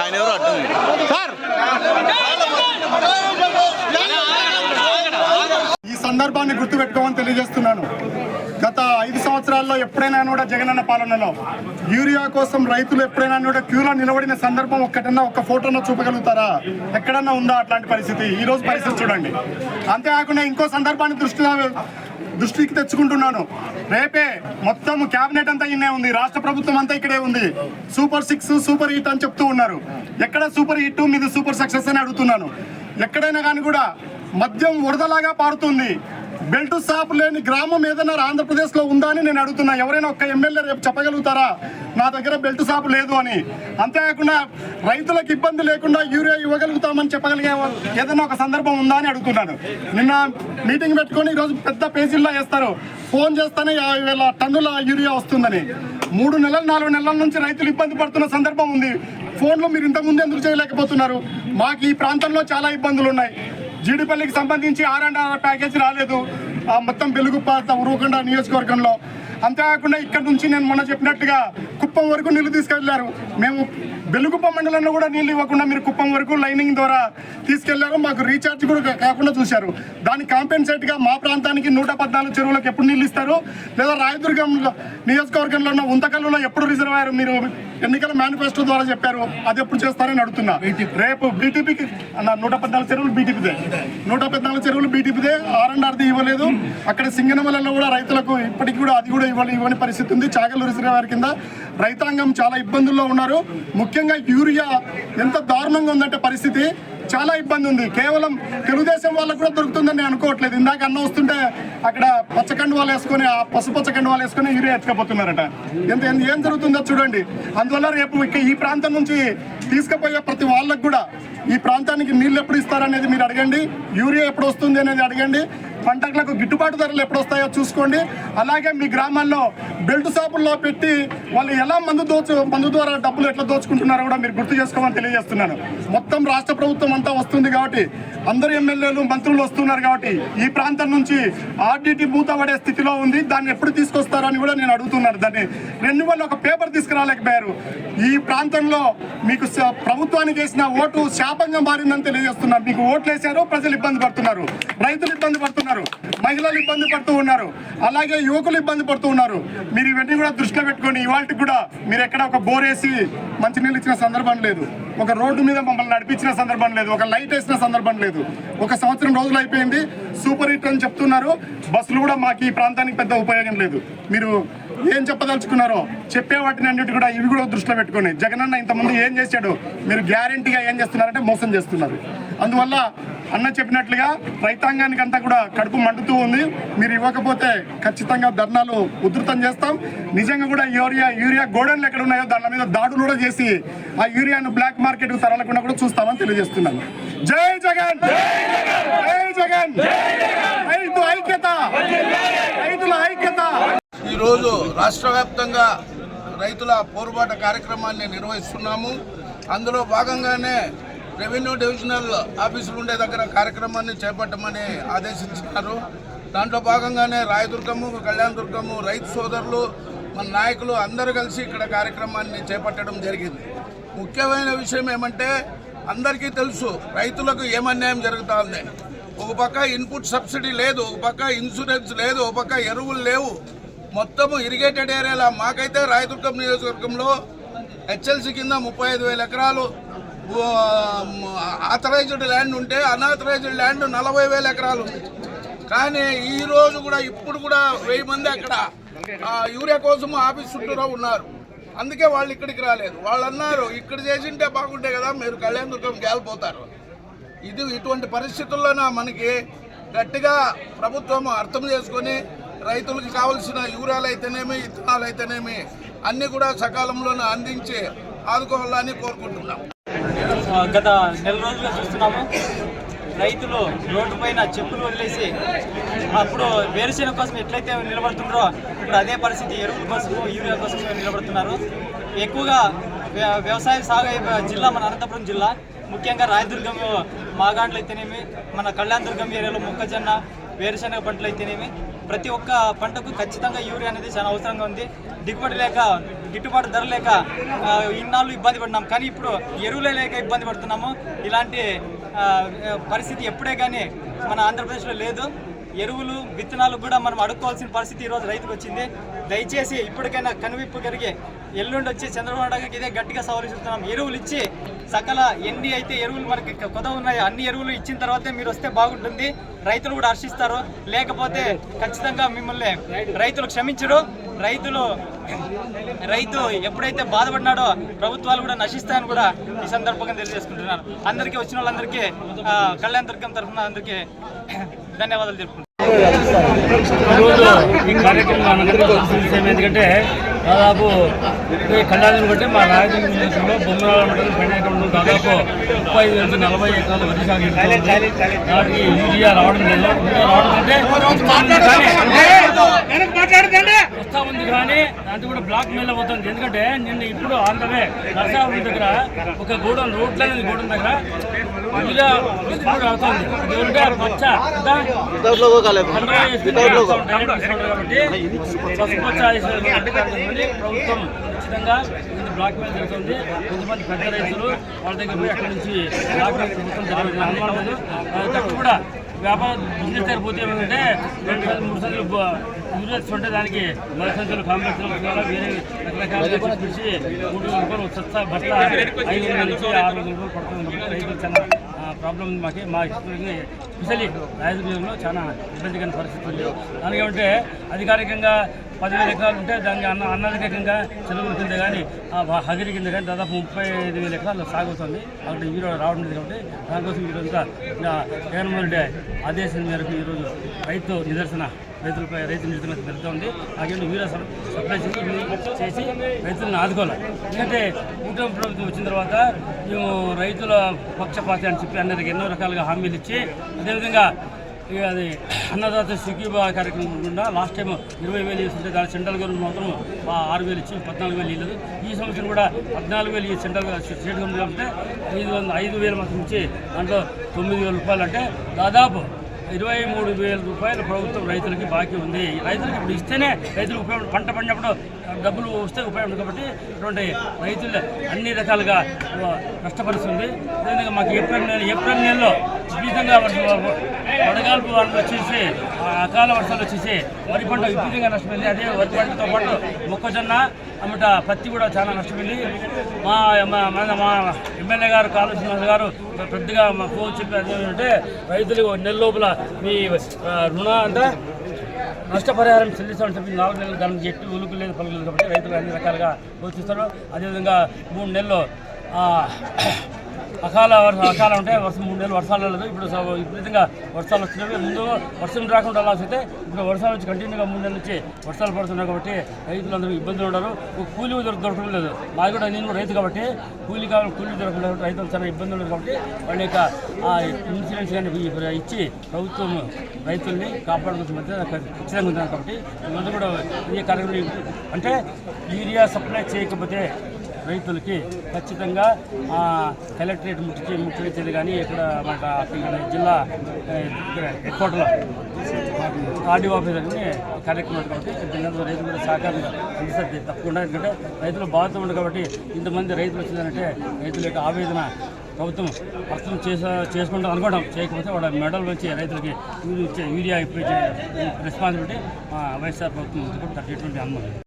ఆయన ఎవరు అడ్డు ఈ సందర్భాన్ని గుర్తుపెట్టుకోమని తెలియజేస్తున్నాను. గత ఐదు సంవత్సరాల్లో ఎప్పుడైనా కూడా జగనన్న పాలనలో యూరియా కోసం రైతులు ఎప్పుడైనా కూడా క్యూలో నిలబడిన సందర్భం ఒక్కటన్నా ఒక్క ఫోటోలో చూపగలుగుతారా? ఎక్కడన్నా ఉందా అట్లాంటి పరిస్థితి? ఈ రోజు పరిస్థితి చూడండి. అంతేకాకుండా ఇంకో సందర్భాన్ని దృష్టిలో దృష్టికి తెచ్చుకుంటున్నాను. రేపే మొత్తం క్యాబినెట్ అంతా ఇన్నే ఉంది. రాష్ట్ర ప్రభుత్వం అంతా ఇక్కడే ఉంది. సూపర్ సిక్స్ సూపర్ హిట్ అని చెప్తూ ఉన్నారు. ఎక్కడ సూపర్ హిట్ మీది సూపర్ సక్సెస్ అని అడుగుతున్నాను. ఎక్కడైనా కానీ కూడా మద్యం వరదలాగా పారుతుంది. బెల్ట్ షాప్ లేని గ్రామం ఏదైనా ఆంధ్రప్రదేశ్లో ఉందా అని నేను అడుగుతున్నా. ఎవరైనా ఒక్క ఎమ్మెల్యే రేపు చెప్పగలుగుతారా? నా దగ్గర బెల్ట్ షాప్ లేదు అని. అంతేకాకుండా రైతులకు ఇబ్బంది లేకుండా యూరియా ఇవ్వగలుగుతామని చెప్పగలిగే ఏదైనా ఒక సందర్భం ఉందా అని అడుగుతున్నాను. నిన్న మీటింగ్ పెట్టుకొని ఈరోజు పెద్ద పేజీల్లో వేస్తారు. ఫోన్ చేస్తానే యాభై వేల టన్నుల యూరియా వస్తుందని. మూడు నెలలు నాలుగు నెలల నుంచి రైతులు ఇబ్బంది పడుతున్న సందర్భం ఉంది. ఫోన్లో మీరు ఇంతకుముందు ఎందుకు చేయలేకపోతున్నారు? మాకు ఈ ప్రాంతంలో చాలా ఇబ్బందులు ఉన్నాయి జీడిపల్లికి సంబంధించి ఆర్ అండ్ ఆర్ ప్యాకేజ్ రాలేదు. ఆ మొత్తం వెలుగుప్ప ఉరవకుండా నియోజకవర్గంలో అంతేకాకుండా ఇక్కడ నుంచి నేను మొన్న చెప్పినట్టుగా కుప్పం వరకు నీళ్ళు తీసుకెళ్ళారు. మేము వెలుగుప్ప మండలంలో కూడా నీళ్ళు ఇవ్వకుండా మీరు కుప్పం వరకు లైనింగ్ ద్వారా తీసుకెళ్ళారు. మాకు రీఛార్జ్ కూడా కాకుండా చూశారు. దానికి కాంపెన్సేట్గా మా ప్రాంతానికి నూట పద్నాలుగు చెరువులకు ఎప్పుడు నీళ్ళు ఇస్తారు? లేదా రాయదుర్గం నియోజకవర్గంలో ఉన్న ఉంతకల్లులో ఎప్పుడు రిజర్వాయర్ మీరు ఎన్నికల మేనిఫెస్టో ద్వారా చెప్పారు? అది ఎప్పుడు చేస్తారని అడుగుతున్నా. రేపు బీటీపీకి అన్న నూట పద్నాలుగు చెరువులు బీటీపీదే నూట పద్నాలుగు చెరువులు బీటీపీదే ఆర్ అండ్ ఆర్ది ఇవ్వలేదు. అక్కడ సింగనమలలో కూడా రైతులకు ఇప్పటికి కూడా అది కూడా ఇవ్వని ఇవ్వని పరిస్థితి ఉంది. చాగలూరు రిజర్వాయర్ కింద రైతాంగం చాలా ఇబ్బందుల్లో ఉన్నారు. ముఖ్యంగా యూరియా ఎంత దారుణంగా ఉందంటే పరిస్థితి చాలా ఇబ్బంది ఉంది. కేవలం తెలుగుదేశం వాళ్ళకు కూడా దొరుకుతుందని నేను అనుకోవట్లేదు. ఇందాక అన్న వస్తుంటే అక్కడ పచ్చకండు వాళ్ళు వేసుకొని ఆ పసుపచ్చ కండు వాళ్ళు వేసుకొని యూరియా ఎత్తుకపోతున్నారట. ఎంత ఎంత- ఏం జరుగుతుందో చూడండి. అందువల్ల రేపు ఇక ఈ ప్రాంతం నుంచి తీసుకుపోయే ప్రతి వాళ్ళకు కూడా ఈ ప్రాంతానికి నీళ్ళు ఎప్పుడు ఇస్తారనేది మీరు అడగండి. యూరియా ఎప్పుడు వస్తుంది అనేది అడగండి. పంటలకు గిట్టుబాటు ధరలు ఎప్పుడు వస్తాయో చూసుకోండి. అలాగే మీ గ్రామాల్లో బెల్ట్ షాపుల్లో పెట్టి వాళ్ళు ఎలా మందు దోచు మందు ద్వారా డబ్బులు ఎట్లా దోచుకుంటున్నారో కూడా మీరు గుర్తు చేసుకోమని తెలియజేస్తున్నాను. మొత్తం రాష్ట్ర ప్రభుత్వం అంతా వస్తుంది కాబట్టి అందరు ఎమ్మెల్యేలు మంత్రులు వస్తున్నారు కాబట్టి ఈ ప్రాంతం నుంచి ఆర్డీటీ మూత పడే స్థితిలో ఉంది. దాన్ని ఎప్పుడు తీసుకొస్తారని కూడా నేను అడుగుతున్నాను. దాన్ని రెండు వాళ్ళు ఒక పేపర్ తీసుకురాలేకపోయారు. ఈ ప్రాంతంలో మీకు ప్రభుత్వానికి వేసిన ఓటు శాపంగా మారిందని తెలియజేస్తున్నారు మీకు ఓట్లు వేశారు ప్రజలు ఇబ్బంది పడుతున్నారు. రైతులు ఇబ్బంది పడుతున్నారు. మహిళలు ఇబ్బంది పడుతూ ఉన్నారు. అలాగే యువకులు ఇబ్బంది పడుతూ ఉన్నారు. మీరు ఇవన్నీ కూడా దృష్టిలో పెట్టుకొని ఇవాళకి కూడా మీరు ఎక్కడ ఒక బోర్ వేసి మంచినీళ్ళు ఇచ్చిన సందర్భం లేదు. ఒక రోడ్డు మీద మమ్మల్ని నడిపించిన సందర్భం లేదు. ఒక లైట్ వేసిన సందర్భం లేదు. ఒక సంవత్సరం రోజులు అయిపోయింది. సూపర్ హిట్ అని చెప్తున్నారు. బస్సులు కూడా మాకు ఈ ప్రాంతానికి పెద్ద ఉపయోగం లేదు. మీరు ఏం చెప్పదలుచుకున్నారో చెప్పే వాటిని అన్నిటి కూడా ఇవి కూడా దృష్టిలో పెట్టుకొని జగనన్న ఇంతకుముందు ఏం చేశాడు? మీరు గ్యారంటీగా ఏం చేస్తున్నారంటే మోసం చేస్తున్నారు. అందువల్ల అన్న చెప్పినట్లుగా రైతాంగానికి అంతా కూడా కడుపు మండుతూ ఉంది. మీరు ఇవ్వకపోతే ఖచ్చితంగా ధర్నాలు ఉధృతం చేస్తాం. నిజంగా కూడా యూరియా యూరియా గోడన్లు ఎక్కడ ఉన్నాయో దాని మీద దాడులు కూడా చేసి ఆ యూరియాను బ్లాక్ మార్కెట్ తరలకుండా కూడా చూస్తామని తెలియజేస్తున్నాను. జై జగన్! జై జగన్! రైతు ఐక్యత! రైతుల ఐక్యత! ఈరోజు రాష్ట్ర వ్యాప్తంగా రైతుల పోరుబాట కార్యక్రమాన్ని నిర్వహిస్తున్నాము. అందులో భాగంగానే రెవెన్యూ డివిజనల్ ఆఫీసులు ఉండే దగ్గర కార్యక్రమాన్ని చేపట్టమని ఆదేశించినారు. దాంట్లో భాగంగానే రాయదుర్గము కళ్యాణదుర్గము రైతు సోదరులు మన నాయకులు అందరూ కలిసి ఇక్కడ కార్యక్రమాన్ని చేపట్టడం జరిగింది. ముఖ్యమైన విషయం ఏమంటే అందరికీ తెలుసు రైతులకు ఏమన్యాయం జరుగుతూ ఉంది. ఒక పక్క ఇన్పుట్ సబ్సిడీ లేదు ఒక పక్క ఇన్సూరెన్స్ లేదు ఒక పక్క ఎరువులు లేవు. మొత్తము ఇరిగేటెడ్ ఏరియాలో? మాకైతే రాయదుర్గం నియోజకవర్గంలో హెచ్ఎల్సి కింద ముప్పై ఐదు వేల ఎకరాలు ఆథరైజ్డ్ ల్యాండ్ ఉంటే అన్ఆథరైజ్డ్ ల్యాండ్ నలభై వేల ఎకరాలు ఉంది. కానీ ఈ రోజు కూడా ఇప్పుడు కూడా వెయ్యి మంది అక్కడ ఆ, యూరియా కోసం ఆఫీస్ చుట్టూరా ఉన్నారు. అందుకే వాళ్ళు ఇక్కడికి రాలేదు. వాళ్ళు అన్నారు ఇక్కడ చేసింటే బాగుంటే కదా మీరు కళ్యాణ దుర్గం గేలిపోతారు ఇది ఇటువంటి పరిస్థితుల్లోన మనకి గట్టిగా ప్రభుత్వం అర్థం చేసుకొని రైతులకు కావలసిన యూరియాలు అయితేనేమి ఇత్తనాలు అయితేనేమి అన్నీ కూడా సకాలంలోనే అందించి ఆదుకోవాలని కోరుకుంటున్నాం. గత నెల రోజులుగా చూస్తున్నాము. రైతులు రోడ్డు పైన చెప్పులు వదిలేసి అప్పుడు వేరుశెనగ కోసం ఎట్లయితే నిలబడుతున్నారో ఇప్పుడు అదే పరిస్థితి ఎరువుల కోసం యూరియా కోసం నిలబడుతున్నారు. ఎక్కువగా వ్య- వ్యవసాయ సాగు అయ్యే జిల్లా మన అనంతపురం జిల్లా ముఖ్యంగా రాయదుర్గం మాగాండ్లు అయితేనేమి మన కళ్యాణదుర్గం ఏరియాలో మొక్కజొన్న వేరుశెనగ పంటలు అయితేనేమి ప్రతి ఒక్క పంటకు ఖచ్చితంగా యూరియా అనేది చాలా అవసరంగా ఉంది. దిగుబడి లేక గిట్టుబాటు ధర లేక ఇన్నాళ్ళు ఇబ్బంది పడినాం. కానీ ఇప్పుడు ఎరువులే లేక ఇబ్బంది పడుతున్నాము. ఇలాంటి పరిస్థితి ఎప్పుడే కానీ మన ఆంధ్రప్రదేశ్లో లేదు. ఎరువులు విత్తనాలు కూడా మనం అడుక్కోవాల్సిన పరిస్థితి ఈరోజు రైతుకు వచ్చింది. దయచేసి ఇప్పటికైనా కనువిప్పు కలిగి ఎల్లుండి వచ్చి చంద్రబాబు ఇదే గట్టిగా సవరిస్తున్నాం ఎరువులు ఇచ్చి సకల ఎన్ని అయితే ఎరువులు మనకి కొద ఉన్నాయో అన్ని ఎరువులు ఇచ్చిన తర్వాతే మీరు వస్తే బాగుంటుంది. రైతులు కూడా హర్షిస్తారు. లేకపోతే ఖచ్చితంగా మిమ్మల్ని రైతులు క్షమించరు. రైతులు రైతు ఎప్పుడైతే బాధపడినాడో ప్రభుత్వాలు కూడా నశిస్తాయని కూడా ఈ సందర్భంగా తెలియజేసుకుంటున్నాను. అందరికీ వచ్చిన వాళ్ళందరికీ ఆ, కళ్యాణ దుర్గం తరఫున అందరికీ ధన్యవాదాలు తెలుపుకుంటున్నాను. ఈరోజు ఈ కార్యక్రమం మనందరికీ తెలిసిన విషయం ఎందుకంటే దాదాపు ఈ కళ్యాణం బట్టి మా రాయచూరు నియోజకవర్గంలో బొమ్మరాల మండలం పెండేకరంలో దాదాపు ముప్పై ఐదు నుంచి నలభై ఎకరాల వరి సాగు. దానికి యూరియా రావడం లేదు. రావడం అంటే వస్తా ఉంది కానీ అది కూడా బ్లాక్ మెయిల్ అవుతుంది ఎందుకంటే నిన్న ఇప్పుడు ఆంధ్రవే నరసాపురం దగ్గర ఒక గూడెం రోడ్ల అనేది గూడెం దగ్గర అవుతుంది. ఆ పచ్చ కాబట్టి ప్రభుత్వం ఖచ్చితంగా బ్లాక్ మెయిల్ జరుగుతుంది. కొంతమంది పెద్ద రైతులు వాళ్ళ దగ్గర పోయి అక్కడి నుంచి బ్లాక్ మెయిల్ ప్రభుత్వం జరగడం అనుమానం కూడా వ్యాపార బిజినెస్ దగ్గర పోతే ఏమంటే రెండు సంచులు మూడు సంచులు బ- యూరియస్ ఉంటే దానికి మర సంచులు కాంప్లెక్స్ వేరే రకరకాల పిలిచి మూడు వేల రూపాయలు బస్తా ఐదు వందల నుంచి ఆరు వందల రూపాయలు పడుతుంది. రైతులు చాలా ప్రాబ్లం ఉంది మాకు. మా స్పెషల్లీ రాయలసీమలో చాలా ఇబ్బందికరమైన పరిస్థితి ఉంది. దానికి ఏమంటే అధికారికంగా పదివేల ఎకరాలు ఉంటే దాన్ని అన్న అన్నధికంగా చెరువుల కింద కానీ హగిరి కింద కానీ దాదాపు ముప్పై ఐదు వేల ఎకరాలు సాగుతుంది. అక్కడ ఈరోజు రావడం లేదు కాబట్టి దానికోసం ఈరోజు జగన్మోహన్ రెడ్డి ఆదేశం మేరకు ఈరోజు రైతు నిదర్శన రైతులపై రైతు నిదర్శన పెరుగుతుంది అలాగే వీర సప్లై చేసి చేసి రైతులను ఆదుకోవాలి. ఎందుకంటే కూటమి ప్రభుత్వం వచ్చిన తర్వాత మేము రైతుల పక్షపాతి అని చెప్పి అందరికి ఎన్నో రకాలుగా హామీలు ఇచ్చి అదేవిధంగా ఇక అది అన్నదాత సుఖీభా కార్యక్రమం కూడా లాస్ట్ టైం ఇరవై వేలు ఇస్తుంటే దాని సెంట్రల్ గవర్నమెంట్ మాత్రం ఆరు వేలు ఇచ్చి పద్నాలుగు వేలు ఇవ్వలేదు ఈ సంవత్సరం కూడా పద్నాలుగు వేలు ఈ సెంట్రల్ స్టేట్ గవర్నమెంట్ అంటే ఐదు వందల ఐదు వేలు మాత్రం ఇచ్చి దాంట్లో తొమ్మిది వేల రూపాయలు అంటే దాదాపు ఇరవై మూడు వేల రూపాయలు ప్రభుత్వం రైతులకి బాకీ ఉంది. రైతులకు ఇప్పుడు ఇస్తేనే రైతులకు ఉపయోగం పంట పండినప్పుడు డబ్బులు వస్తే ఉపయోగం కాబట్టి ఇటువంటి రైతులు అన్ని రకాలుగా నష్టపరుస్తుంది. అదేవిధంగా మాకు ఏప్రిల్ నెల ఏప్రిల్ నెలలో విపరీతంగా వడగాల్పు వాళ్ళు వచ్చేసి అకాల వర్షాలు వచ్చేసి వరి పంట విపరీతంగా నష్టపోయింది. అదే వరి పంటతో పాటు మొక్కజొన్న అమ్మట పత్తి కూడా చాలా నష్టపోయింది. మా మా- మా ఎమ్మెల్యే గారు కాళేశ్వర గారు పెద్దగా మా ఫోన్ చెప్పి ఏంటంటే రైతులు నెల లోపల మీ రుణ అంటే నష్టపరిహారం చెల్లిస్తామని చెప్పి నాలుగు నెలలు గణం చెట్టు ఉలుకు లేదు పలుకు లేదు కాబట్టి రైతులు అన్ని రకాలుగా పోషిస్తారు అదేవిధంగా మూడు నెలలు అకాల వర్ష అకాల వర్షం మూడు నెలలు వర్షాలు లేదు ఇప్పుడు విపరీతంగా వర్షాలు వస్తున్నాయి ముందు వర్షం రాకుండా అలా వస్తే ఇప్పుడు వర్షాలు వచ్చి కంటిన్యూగా మూడు నెలల నుంచి వర్షాలు పడుతున్నాయి కాబట్టి రైతులందరూ ఇబ్బందులు ఉన్నారు. కూలీ దొరకడం లేదు. మాది కూడా నేను కూడా రైతు కాబట్టి కూలీ కావాలి కూలీ దొరకడం లేదు రైతులు చాలా ఇబ్బందులు ఉన్నారు కాబట్టి వాళ్ళ యొక్క ఆ ఇన్సూరెన్స్ కానీ ఇచ్చి ప్రభుత్వం రైతుల్ని కాపాడుకోవాల్సిన మధ్య ఖచ్చితంగా ఉంది. కాబట్టి ఇవన్నీ కూడా ఈ కార్యక్రమం అంటే యూరియా సప్లై చేయకపోతే రైతులకి ఖచ్చితంగా కలెక్టరేట్ ముట్టి ముట్టడించేది కానీ ఇక్కడ మన జిల్లా ఏ, ఇక్కడ హెడ్ ఆర్డీఓ అని కార్యక్రమం కాబట్టి రైతులు కూడా సహకారం అందిస్తుంది తప్పకుండా ఎందుకంటే రైతులు బాధతో ఉంది కాబట్టి ఇంతమంది రైతులు వచ్చిందంటే రైతుల యొక్క ఆవేదన ప్రభుత్వం అర్థం చేసా చేసుకుంటాం అనుకోవడం చేయకపోతే వాళ్ళ మెడల్ వచ్చి రైతులకి యూరియా ఇప్పించే రెస్పాన్సిబిలిటీ వైఎస్ఆర్ ప్రభుత్వం థర్టీ ట్వంటీ అనుమతి